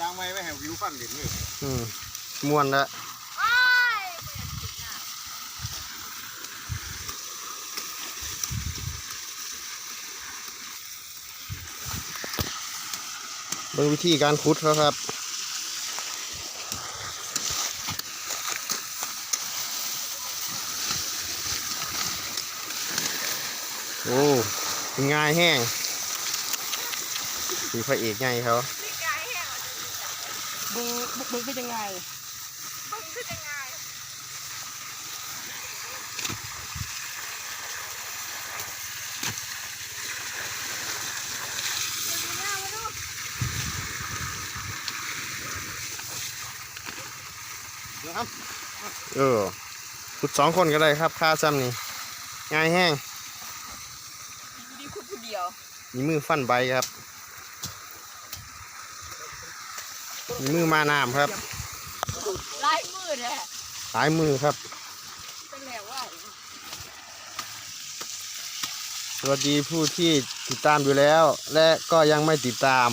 ยางไม้ไว้ให้วิวฟันเด่นนี่อืมม่วนละเบิ่งวิธีการขุดครับโอ้ง่ายแห้งมีพระเอกไงเขา บึงบึงเป็นยังไงเดี๋ยวครับเออขุดสองคนก็ได้ครับค่าซ้ำนี่ง่ายแห้งดีคุณผู้เดียวมีมือฟันใบครับ มีมือมาน้ำครับลายมือแท้สายมือครับ เป็นแล้วว่าสวัสดีผู้ที่ติดตามอยู่แล้ว และก็ยังไม่ติดตาม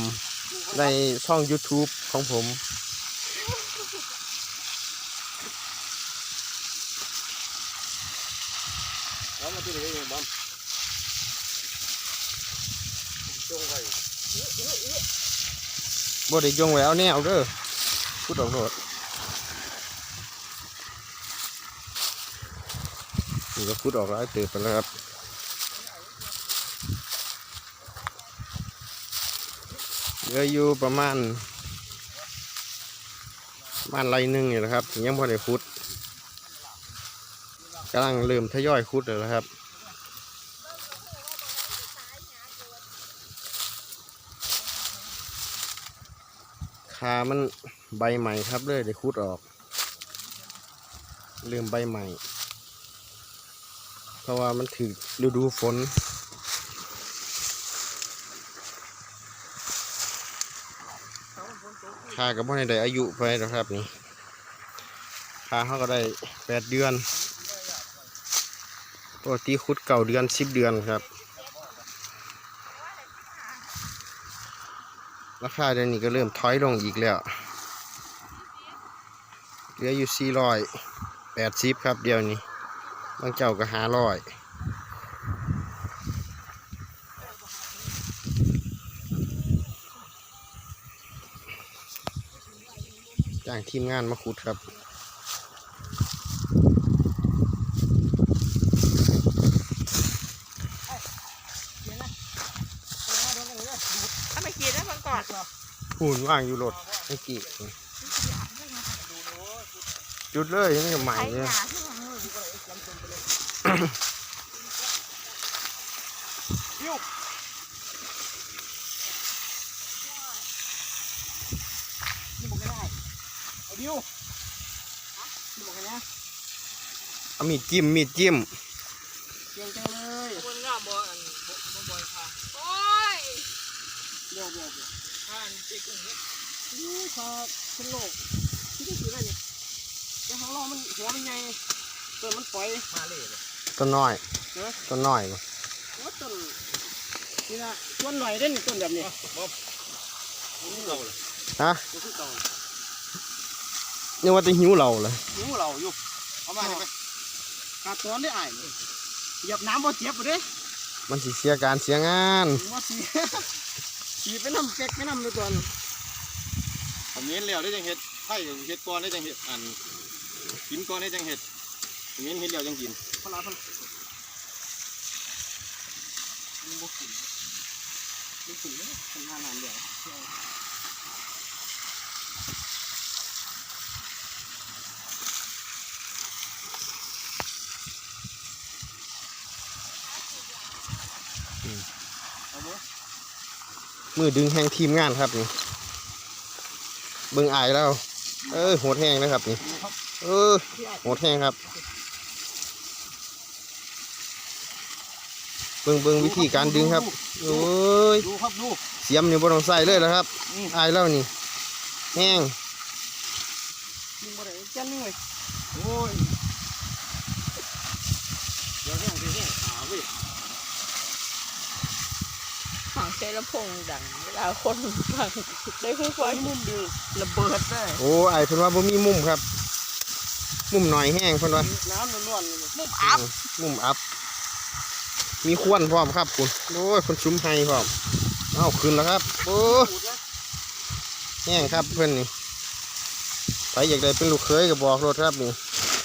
ในช่อง YouTube ของผม แล้วมาที่ไหนเองบอมจงไว้ บ่ได้ยงไว้เอาแนวเด้อพูดออกโหดนี่ก็พูดออกแล้วเติบไปแล้วครับเหลืออยู่ประมาณประมาณไรหนึ่งนี่แหละครับยังพอได้ขุดกำลังเริ่มทยอยขุดเลยนะครับ ขามันใบใหม่ครับเลยได้คุดออก ลืมใบใหม่ เพราะว่ามันถือฤดูฝนขากับพ่อในได้อายุไปนะครับนี่ขาเขาก็ได้แปดเดือนปกติคุดเก่าเดือนสิบเดือนครับ ราคาเดือนนี้ก็เริ่มถอยลงอีกแล้วเหลืออยู่สี่ร้อยแปดสิบครับเดียวนี้บางเจ้าก็หาร้อยจ้างทีมงานมาขุดครับ ถ้าไม่กินนะมันก่อน หุ่นว่างอยู่รถเมื่อกี้จุดเลยนี่ก็ใหม่เลยหาที่มันมือนี่บอกไม่ได้อดิวนี่บอกไงนะเอามีดจิ้มมีดจิ้มเก่งจังเลยคนงาบออันบ่บ่อยค่ะ โอ้ยเดี๋ยวเดี๋ยว เดี๋ยวอ่านเจ๊กุ้งเนี่ยนี่พอเป็นโรคที่ได้สีอะไรเนี่ยแต่ของเรามันหัวมันใหญ่ตัวมันปล่อยมาเลยต้นน้อยเนอะต้นน้อยบ่โอ้ต้นนี่นะต้นหน่อยเด่นต้นแบบนี้บอมนี่เราเลยฮะนี่คือเก่านี่ว่าจะหิวเราเลยหิวเราอยู่เอามาเลยไปกาดตอนได้อ่ายเหยียบน้ำบ่เจ็บบ่เด้มันสิเสียการเสียงานว่าสี สีไปน้ำเก๊กไปน้ำเลยก่อนผมเน้นแล้วได้จังเห็ดไผ่เห็ดก่อนได้จังเห็ดอันกินก่อนได้จังเห็ดผมเน้นเห็ดแล้วจังกินพลาพลามันบ่กินไม่กินเลยทำงานนานเดียวเอาบ่ มือดึงแห่งทีมงานครับนี่เบิ่งอายแล้ว เออโหดแห้งนะครับนี่ เออโหดแห้งครับ เบิ่งเบิ่งวิธีการดึงครับโอ้ยดูครับดูเสียมนี่บ่ต้องใส่เลยแล้วครับอายแล้วนี่ แห้งโอ้ยเดี๋ยวแห้งสิแห้งขาเว้ย ใช้ลำโพงดัง เวลาคนฟังได้หูฟังมุมดีระเบิดได้โอ้ไอเพิ่นว่าบ่มีมุมครับ มุมหน่อยแห้งเพิ่นว่าน้ำล้วนๆเลยมุมอัพมุมอัพ มีควนพร้อมครับคุณโอ้ยคนซุ้มไห้พร้อมเอาขึ้นแล้วครับ โอ้ปูดนะแห้งครับเพื่อนนี่ไปอยากได้เป็นลูกเคยก็บอกรถครับนี่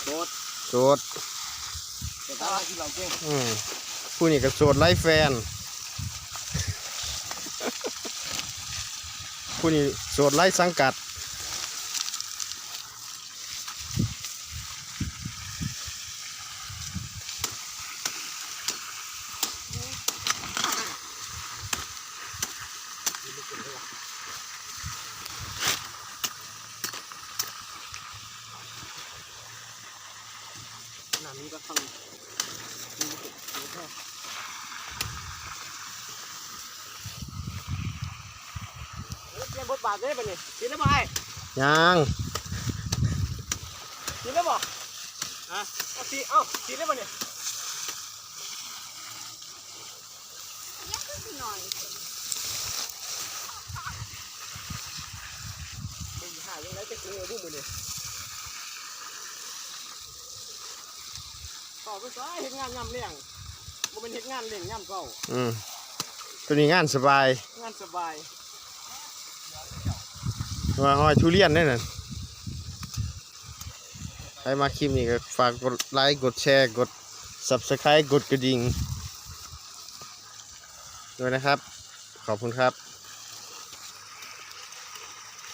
โดดโสดแต่ตาที่เราเก่งอืมผู้นี่ก็โสดไร้แฟน ผู้นี่โสดไร้สังกัด นานี้ก็ทำเรียน บทบาทได้ปะเนี่ยกินได้ไหมยังกินได้บ่อะเอาสีเอ้ากินได้ปะเนี่ยมึงหายังไงจะกินเอาดูมือเนี่ยต่อไปซ้ายเฮ็ดงานย่ำเลี้ยงบ่เป็นเฮ็ดงานเลี้ยงย่ำเก่าอืมตัวนี้งานสบาย งานสบาย ว่าอ้อยทุเรียนนี่น่ะใครมาคลิปนี้ก็ฝากกดไลค์กดแชร์กด subscribe กดกระดิ่งด้วยนะครับ ขอบคุณครับ